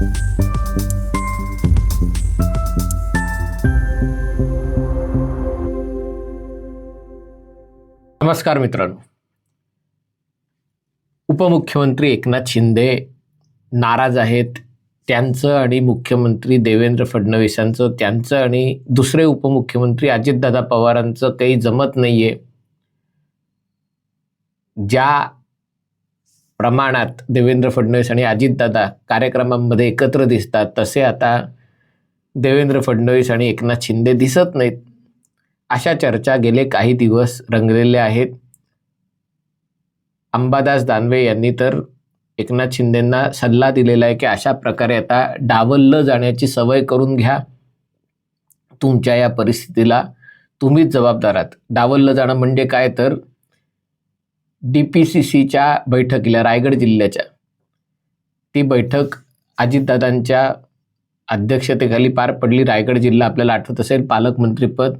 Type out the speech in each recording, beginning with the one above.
नमस्कार मित्रांनो. उपमुख्यमंत्री एकनाथ शिंदे नाराज आहेत. त्यांचं आणि मुख्यमंत्री देवेंद्र फडणवीसांचं त्यांचं आणि दुसरे उपमुख्यमंत्री अजितदादा पवारांचं काही जमत नाही आहे ज्या प्रमाणात देवेंद्र फडणवीस आणि अजितदादा कार्यक्रमांमध्ये एकत्र दिसतात. तसे आता देवेंद्र फडणवीस आणि एकनाथ शिंदे दिसत नाहीत. अशा चर्चा गेले काही दिवस रंगलेल्या आहेत. अंबादास दानवे यांनी तर एकनाथ शिंदेंना सल्ला दिलेला आहे की अशा प्रकारे आता डावललं जाण्याची सवय करून घ्या. तुमच्या या परिस्थितीला तुम्हीच जबाबदार आहात. डावललं जाणं म्हणजे काय? तर डी पी सी सीच्या बैठकीला रायगड जिल्ह्याच्या. ती बैठक अजितदादांच्या अध्यक्षतेखाली पार पडली. रायगड जिल्हा आपल्याला आठवत असेल पालकमंत्रीपद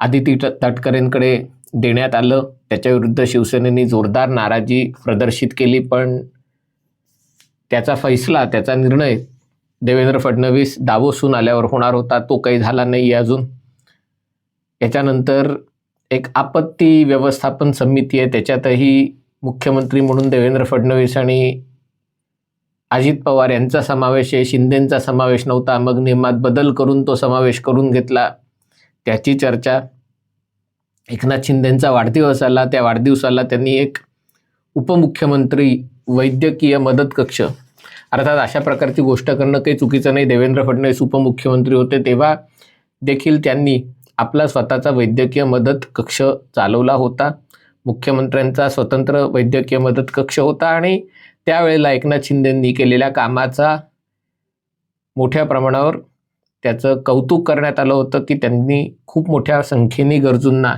आदिती तटकरेंकडे देण्यात आलं. त्याच्याविरुद्ध शिवसेनेने जोरदार नाराजी प्रदर्शित केली पण त्याचा फैसला त्याचा निर्णय देवेंद्र फडणवीस दावोसून आल्यावर होणार होता. तो काही झाला नाही अजून. याच्यानंतर एक आपत्ती व्यवस्थापन समिती आहे. त्याच्यातही मुख्यमंत्री म्हणून देवेंद्र फडणवीस आणि अजित पवार यांचा समावेश आहे. शिंदेंचा समावेश नव्हता. मग नियमात बदल करून तो समावेश करून घेतला. त्याची चर्चा एकनाथ शिंदेंचा वाढदिवस आला. त्या वाढदिवसाला त्यांनी एक उपमुख्यमंत्री वैद्यकीय मदत कक्ष अर्थात अशा प्रकारची गोष्ट करणं काही चुकीचं नाही. देवेंद्र फडणवीस उपमुख्यमंत्री होते. तेव्हा देखील त्यांनी आपला स्वतःचा वैद्यकीय मदत कक्ष चालवला होता. मुख्यमंत्र्यांचा स्वतंत्र वैद्यकीय मदत कक्ष होता आणि त्यावेळेला एकनाथ शिंदेंनी केलेल्या कामाचा मोठ्या प्रमाणावर त्याचं कौतुक करण्यात आलं होतं की त्यांनी खूप मोठ्या संख्येने गरजूंना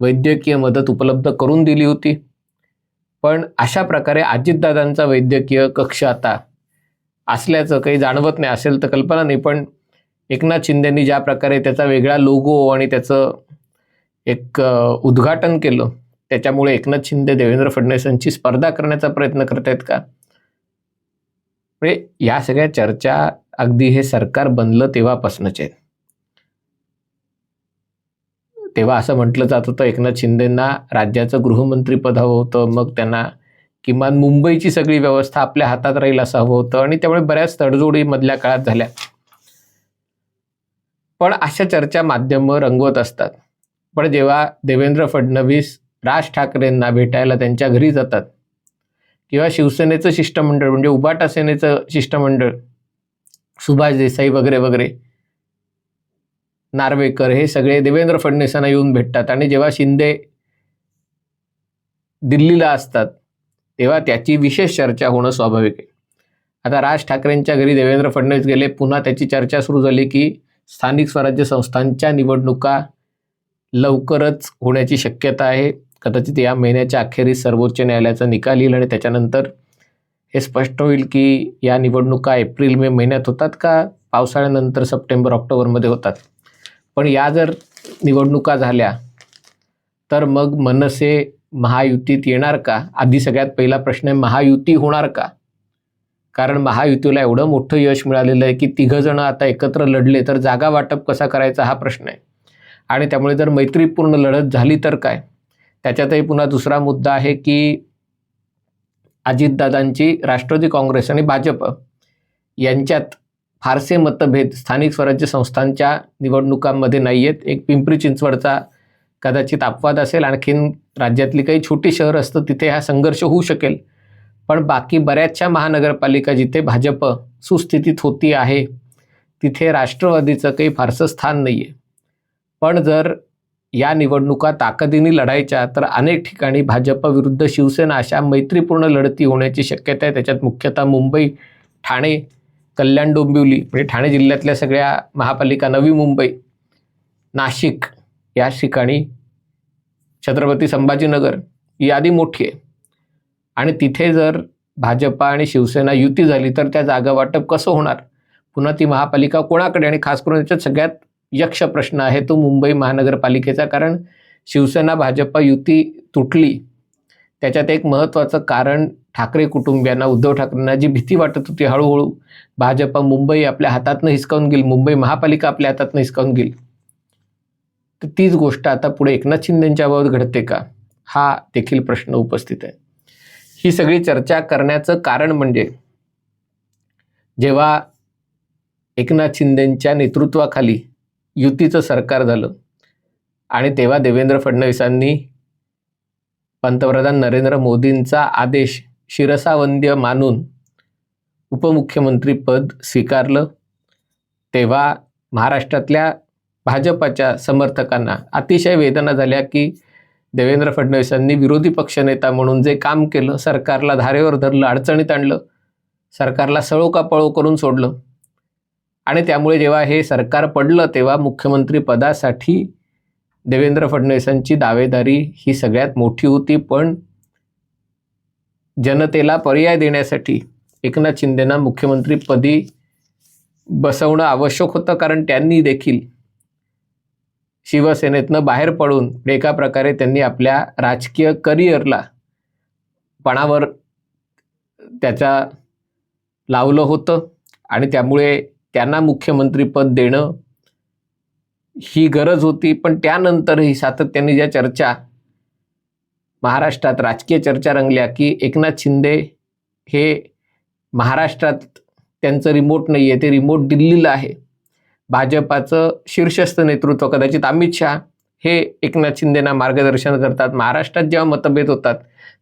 वैद्यकीय मदत उपलब्ध करून दिली होती. पण अशा प्रकारे अजितदादांचा वैद्यकीय कक्ष आता असल्याचं काही जाणवत नाही असेल तर कल्पना नाही पण एकनाथ शिंदेंनी ज्या प्रकारे त्याचा वेगळा लोगो आणि त्याचं एक उद्घाटन केलं त्याच्यामुळे एकनाथ शिंदे देवेंद्र फडणवीसांची स्पर्धा करण्याचा प्रयत्न करत आहेत का? म्हणजे या सगळ्या चर्चा अगदी हे सरकार बनलं तेव्हापासूनच आहेत. तेव्हा असं म्हटलं जात होतं एकनाथ शिंदेंना राज्याचं गृहमंत्रीपद हवं होतं मग त्यांना किमान मुंबईची सगळी व्यवस्था आपल्या हातात राहील असं हवं होतं आणि त्यामुळे बऱ्याच तडजोडी मधल्या काळात झाल्या. पण अशा चर्चा माध्यमं रंगवत असतात. पण जेव्हा देवेंद्र फडणवीस राज ठाकरेंना भेटायला त्यांच्या घरी जातात किंवा शिवसेनेचं शिष्टमंडळ म्हणजे उबाटा सेनेचं शिष्टमंडळ सुभाष देसाई वगैरे वगैरे नार्वेकर हे सगळे देवेंद्र फडणवीसांना येऊन भेटतात. आणि जेव्हा शिंदे दिल्लीला असतात तेव्हा त्याची विशेष चर्चा होणं स्वाभाविक आहे. आता राज ठाकरेंच्या घरी देवेंद्र फडणवीस गेले पुन्हा त्याची चर्चा सुरू झाली की स्थानिक स्वराज्य संस्थांच्या निवडणुका लवकरच होण्याची शक्यता आहे. कदाचित या महिन्याच्या अखेरीस सर्वोच्च न्यायालयाचा निकाल येईल आणि त्याच्यानंतर हे स्पष्ट होईल की या निवडणुका एप्रिल मे महिन्यात होतात का पावसाळ्यानंतर सप्टेंबर ऑक्टोबरमध्ये होतात? पण या जर निवडणुका झाल्या तर मग मनसे महायुतीत येणार का? आधी सगळ्यात पहिला प्रश्न आहे महायुती होणार का? कारण महायुतीला एवढं मोठं यश मिळालेलं आहे की तिघंजणं आता एकत्र लढले तर जागा वाटप कसा करायचा हा प्रश्न आहे. आणि त्यामुळे जर मैत्रीपूर्ण लढत झाली तर काय? त्याच्यातही पुन्हा दुसरा मुद्दा आहे की अजितदादांची राष्ट्रवादी काँग्रेस आणि भाजप यांच्यात फारसे मतभेद स्थानिक स्वराज्य संस्थांच्या निवडणुकांमध्ये नाही आहेत एक पिंपरी चिंचवडचा कदाचित अपवाद असेल. आणखीन राज्यातली काही छोटी शहर असतं तिथे हा संघर्ष होऊ शकेल. पण बाकी बऱ्याचशा महानगरपालिका जिथे भाजप सुस्थितीत होती आहे तिथे राष्ट्रवादीचं काही फारसं स्थान नाही आहे पण जर या निवडणुका ताकदीने लढायच्या तर अनेक ठिकाणी भाजप विरुद्ध शिवसेना अशा मैत्रीपूर्ण लढती होण्याची शक्यता आहे. त्याच्यात मुख्यतः मुंबई ठाणे कल्याण डोंबिवली म्हणजे ठाणे जिल्ह्यातल्या सगळ्या महापालिका नवी मुंबई नाशिक या ठिकाणी छत्रपती संभाजीनगर ही यादी मोठी आहे. आणि तिथे जर भाजपा आणि शिवसेना युती झाली तर त्या जागा वाटप कसं होणार? पुन्हा ती महापालिका कोणाकडे? आणि खास करून याच्यात सगळ्यात यक्ष प्रश्न आहे तो मुंबई महानगरपालिकेचा कारण शिवसेना भाजपा युती तुटली. त्याच्यात एक महत्त्वाचं कारण ठाकरे कुटुंबियांना उद्धव ठाकरेंना जी भीती वाटत होती हळूहळू भाजपा मुंबई आपल्या हातातनं हिसकावून घेईल मुंबई महापालिका आपल्या हातातनं हिसकावून घेईल. तर तीच गोष्ट आता पुढे एकनाथ शिंदेंच्या बाबत घडते का? हा देखील प्रश्न उपस्थित आहे. ही सगळी चर्चा करण्याचं कारण म्हणजे जेव्हा एकनाथ शिंदेंच्या नेतृत्वाखाली युतीचं सरकार झालं आणि तेव्हा देवेंद्र फडणवीसांनी पंतप्रधान नरेंद्र मोदींचा आदेश शिरसावंद्य मानून उपमुख्यमंत्रीपद स्वीकारलं तेव्हा महाराष्ट्रातल्या भाजपाच्या समर्थकांना अतिशय वेदना झाल्या की देवेंद्र फडणवीसांनी विरोधी पक्षनेता म्हणून जे काम केलं सरकारला धारेवर धरलं अडचणीत आणलं सरकारला सळो का पळो करून सोडलं. आणि त्यामुळे जेव्हा हे सरकार पडलं तेव्हा मुख्यमंत्री पदासाठी देवेंद्र फडणवीसांची दावेदारी ही सगळ्यात मोठी होती. पण जनतेला पर्याय देण्यासाठी एकनाथ शिंदेना मुख्यमंत्रीपदी बसवणं आवश्यक होतं कारण त्यांनी देखील शिवसेनेतनं बाहेर पडून एका प्रकारे त्यांनी आपल्या राजकीय करिअरला पणावर त्याचा लावलं होतं आणि त्यामुळे त्यांना मुख्यमंत्रीपद देणं ही गरज होती. पण त्यानंतरही सातत्याने ज्या चर्चा महाराष्ट्रात राजकीय चर्चा रंगल्या की एकनाथ शिंदे हे महाराष्ट्रात त्यांचं रिमोट नाही आहे ते रिमोट दिल्लीला आहे. भाजपाचं शीर्षस्थ नेतृत्व कदाचित अमित शहा हे एकनाथ शिंदेना मार्गदर्शन करतात. महाराष्ट्रात जेव्हा मतभेद होतात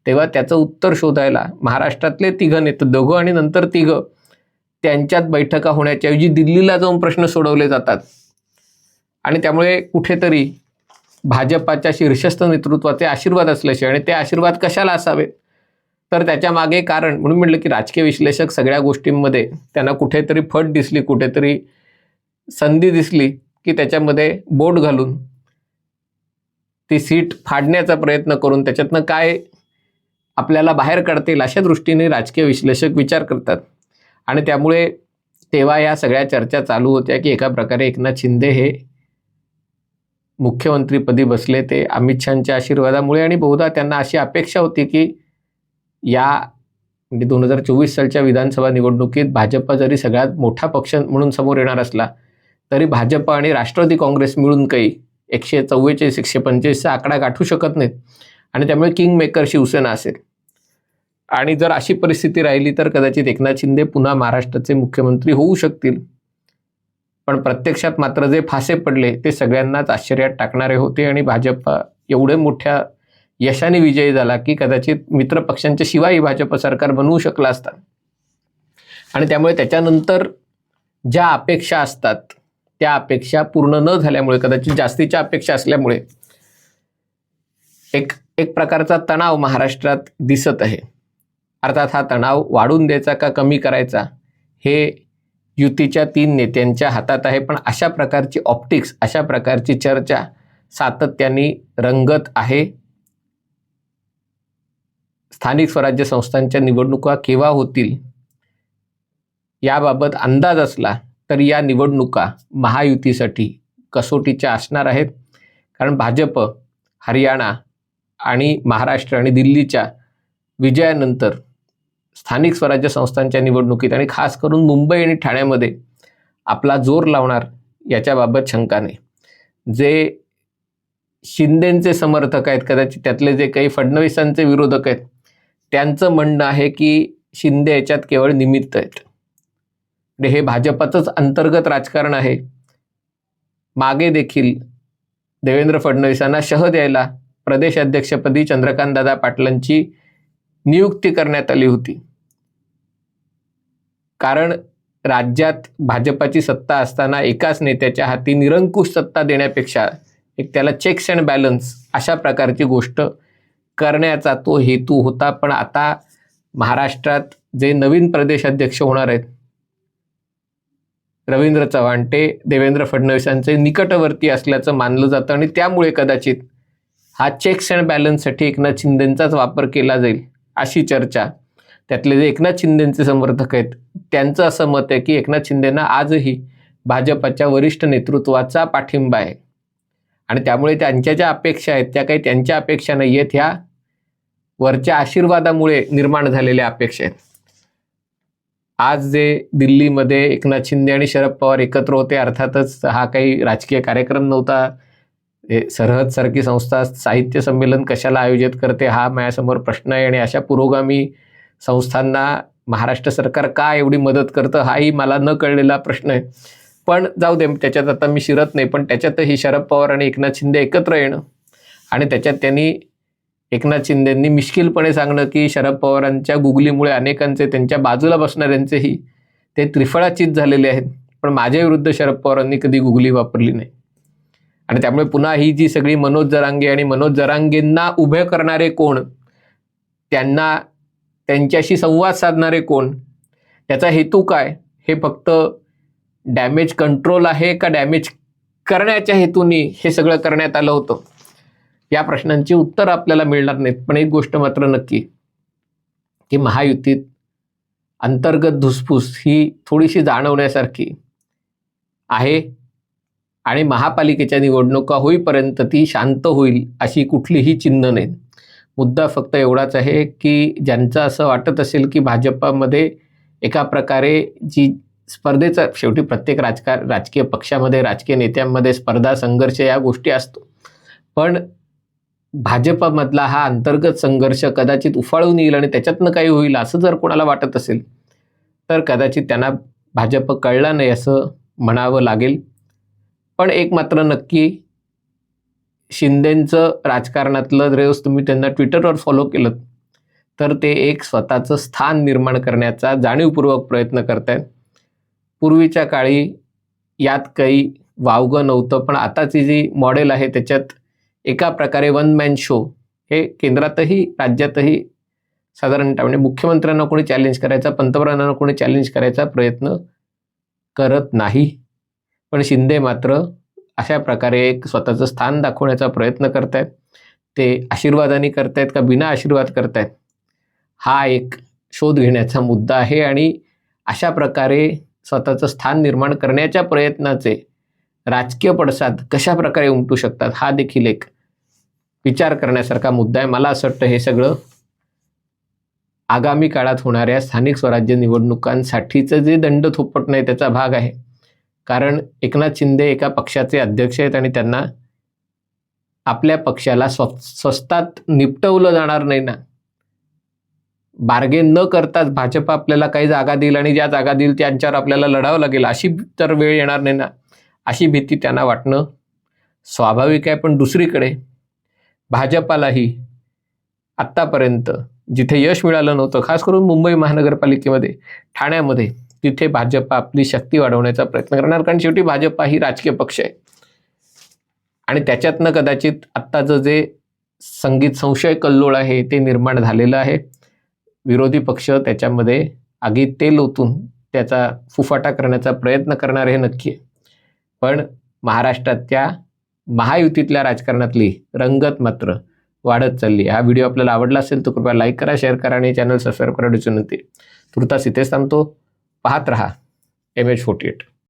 तेव्हा त्याचं उत्तर शोधायला महाराष्ट्रातले तिघं नेते दोघं आणि नंतर तिघं त्यांच्यात बैठका होण्याच्याऐवजी दिल्लीला जाऊन प्रश्न सोडवले जातात. आणि त्यामुळे कुठेतरी भाजपाच्या शीर्षस्थ नेतृत्वाचे आशीर्वाद असल्याशिवाय आणि ते आशीर्वाद कशाला असावेत? तर त्याच्यामागे कारण म्हणून म्हटलं की राजकीय विश्लेषक सगळ्या गोष्टींमध्ये त्यांना कुठेतरी फट दिसली कुठेतरी संधी दिसली की त्याच्यामध्ये बोट घालून ती सीट फाडण्याचा प्रयत्न करून त्याच्यातनं काय आपल्याला बाहेर काढता येईल अशा दृष्टीने राजकीय विश्लेषक विचार करतात. आणि त्यामुळे तेव्हा या सगळ्या चर्चा चालू होत्या की एका प्रकारे एकनाथ शिंदे हे मुख्यमंत्रीपदी बसले ते अमित शहाच्या आशीर्वादामुळे आणि बहुधा त्यांना अशी अपेक्षा होती की या म्हणजे दोन हजार चोवीस सालच्या विधानसभा निवडणुकीत भाजपा जरी सगळ्यात मोठा पक्ष म्हणून समोर येणार असला तरी भाजप आणि राष्ट्रवादी काँग्रेस मिळून काही एकशे चव्वेचाळीस एकशे पंचेचाळीसचा आकडा गाठू शकत नाहीत. आणि त्यामुळे किंग मेकर शिवसेना असेल. आणि जर अशी परिस्थिती राहिली तर कदाचित एकनाथ शिंदे पुन्हा महाराष्ट्राचे मुख्यमंत्री होऊ शकतील. पण प्रत्यक्षात मात्र जे फासे पडले ते सगळ्यांनाच आश्चर्यात टाकणारे होते आणि भाजप एवढे मोठ्या यशाने विजयी झाला की कदाचित मित्रपक्षांच्या शिवायही भाजप सरकार बनवू शकला असता. आणि त्यामुळे त्याच्यानंतर ज्या अपेक्षा असतात त्या अपेक्षा पूर्ण न झाल्यामुळे कदाचित जास्तीच्या अपेक्षा असल्यामुळे एक एक प्रकारचा तणाव महाराष्ट्रात दिसत आहे. अर्थात हा तणाव वाढून द्यायचा का कमी करायचा हे युतीच्या तीन नेत्यांच्या हातात आहे. पण अशा प्रकारची ऑप्टिक्स अशा प्रकारची चर्चा सातत्याने रंगत आहे. स्थानिक स्वराज्य संस्थांच्या निवडणुका केव्हा होतील याबाबत अंदाज असला तर या निवडणुका महायुतीसाठी कसोटीच्या असणार आहेत. कारण भाजप हरियाणा आणि महाराष्ट्र आणि दिल्लीच्या विजयानंतर स्थानिक स्वराज्य संस्थांच्या निवडणुकीत आणि खास करून मुंबई आणि ठाण्यामध्ये आपला जोर लावणार याच्याबाबत शंका नाही. जे शिंदेचे समर्थक आहेत कदाचित त्यातले जे काही फडणवीसांचे विरोधक आहेत त्यांचं म्हणणं आहे की शिंदे याच्यात केवळ निमित्त आहेत. म्हणजे हे भाजपाचंच अंतर्गत राजकारण आहे. मागे देखील देवेंद्र फडणवीसांना शह द्यायला प्रदेशाध्यक्षपदी चंद्रकांतदादा पाटलांची नियुक्ती करण्यात आली होती. कारण राज्यात भाजपाची सत्ता असताना एकाच नेत्याच्या हाती निरंकुश सत्ता देण्यापेक्षा एक त्याला चेक्स अँड बॅलन्स अशा प्रकारची गोष्ट करण्याचा तो हेतू होता. पण आता महाराष्ट्रात जे नवीन प्रदेशाध्यक्ष होणार आहेत रवींद्र चव्हाण. ते देवेंद्र फडणवीसांचे निकटवर्ती असल्याचं मानलं जातं आणि त्यामुळे कदाचित हा चेक्स अँड बॅलन्ससाठी एकनाथ शिंदेंचाच वापर केला जाईल अशी चर्चा. त्यातले जे एकनाथ शिंदेंचे समर्थक आहेत त्यांचं असं मत आहे की एकनाथ शिंदेना आजही भाजपाच्या वरिष्ठ नेतृत्वाचा पाठिंबा आहे. आणि त्यामुळे त्यांच्या ज्या अपेक्षा आहेत त्या काही त्यांच्या अपेक्षा नाही आहेत ह्या वरच्या आशीर्वादामुळे निर्माण झालेल्या अपेक्षा आहेत. आज जे दिल्लीमध्ये एकनाथ शिंदे आणि शरद पवार एकत्र होते अर्थातच हा काही राजकीय कार्यक्रम नव्हता. हे सरहद सारखी संस्था साहित्य संमेलन कशाला आयोजित करते हा माझ्यासमोर प्रश्न आहे आणि अशा पुरोगामी संस्थांना महाराष्ट्र सरकार का एवढी मदत करतं हाही मला न कळलेला प्रश्न आहे. पण जाऊ दे त्याच्यात आता मी शिरत नाही पण त्याच्यातही शरद पवार आणि एकनाथ शिंदे एकत्र येणं आणि त्याच्यात त्यांनी एकनाथ शिंदेंनी मिश्किलपणे सांगणं की शरद पवारांच्या गुगलीमुळे अनेकांचे त्यांच्या बाजूला बसणाऱ्यांचेही ते त्रिफळाचीत झालेले आहेत. पण माझ्या विरुद्ध शरद पवारांनी कधी गुगली वापरली नाही. आणि त्यामुळे पुन्हा ही जी सगळी मनोज जरांगे आणि मनोज जरांगेंना उभे करणारे कोण त्यांना त्यांच्याशी संवाद साधणारे कोण त्याचा हेतू काय हे फक्त डॅमेज कंट्रोल आहे का डॅमेज करण्याच्या हेतूने हे सगळं करण्यात आलं होतं? या प्रश्नांची उत्तर आपल्याला मिळणार नाहीत. पण एक गोष्ट मात्र नक्की की महायुतीत अंतर्गत धुसफूस ही थोडीशी जाणवण्यासारखी आहे आणि महापालिकेच्या निवडणुका होईपर्यंत ती शांत होईल अशी कुठलीही चिन्ह नाहीत. मुद्दा फक्त एवढाच आहे की ज्यांचं असं वाटत असेल की भाजपामध्ये एका प्रकारे जी स्पर्धेचा शेवटी प्रत्येक राजकार राजकीय पक्षामध्ये राजकीय नेत्यांमध्ये स्पर्धा संघर्ष या गोष्टी असतो. पण भाजपमधला हा अंतर्गत संघर्ष कदाचित उफाळून येईल आणि त्याच्यातनं काही होईल असं जर कोणाला वाटत असेल तर कदाचित त्यांना भाजप कळला नाही असं म्हणावं लागेल. पण एक मात्र नक्की शिंदेंचं राजकारणातलं रेस तुम्ही त्यांना ट्विटरवर फॉलो केलं तर ते एक स्वतःचं स्थान निर्माण करण्याचा जाणीवपूर्वक प्रयत्न करत आहेत पूर्वीच्या काळी यात काही वावगं नव्हतं पण आताची जी मॉडेल आहे त्याच्यात एका प्रकारे वन मॅन शो हे केंद्रातही राज्यातही साधारणतः म्हणजे मुख्यमंत्र्यांना कोणी चॅलेंज करायचा पंतप्रधानांना कोणी चॅलेंज करायचा प्रयत्न करत नाही. पण शिंदे मात्र अशा प्रकारे एक स्वतःचं स्थान दाखवण्याचा प्रयत्न करतायत. ते आशीर्वादाने करतायत का बिना आशीर्वाद करतायत? हा एक शोध घेण्याचा मुद्दा आहे आणि अशा प्रकारे स्वतःचं स्थान निर्माण करण्याच्या प्रयत्नाचे राजकीय पडसाद कशा प्रकारे उमटू शकतात हा देखील एक विचार करण्यासारखा मुद्दा आहे. मला असं वाटतं हे सगळं आगामी काळात होणाऱ्या स्थानिक स्वराज्य निवडणुकांसाठीचं जे दंड थोपटणं आहे त्याचा भाग आहे. कारण एकनाथ शिंदे एका पक्षाचे अध्यक्ष आहेत आणि त्यांना आपल्या पक्षाला स्व स्वस्तात निपटवलं जाणार नाही ना. बार्गेन न करताच भाजप आपल्याला काही जागा देईल आणि ज्या जागा देईल त्यांच्यावर आपल्याला लढावं लागेल अशी तर वेळ येणार नाही ना. अशी भीती त्यांना वाटणं स्वाभाविक आहे. पण दुसरीकडे भाजपालाही आत्तापर्यंत जिथे यश मिळालं नव्हतं खास करून मुंबई महानगरपालिकेमध्ये ठाण्यामध्ये तिथे भाजप आपली शक्ती वाढवण्याचा प्रयत्न करणार. कारण शेवटी भाजपा ही राजकीय पक्ष आहे. आणि त्याच्यातनं कदाचित आत्ताचं जे संगीत संशय कल्लोळ आहे ते निर्माण झालेलं आहे. विरोधी पक्ष त्याच्यामध्ये आगीत तेल ओतून त्याचा फुफाटा करण्याचा प्रयत्न करणार हे नक्की आहे. पण महाराष्ट्रात त्या महायुतीतल्या राजकारणातली रंगत मात्र वाढत चालली. हा व्हिडिओ आपल्याला आवडला असेल तर कृपया लाईक करा शेअर करा आणि चॅनल सबस्क्राईब करायची विनंती तुर्तास इथेच थांबतो. पाहत रहा. M H forty eight.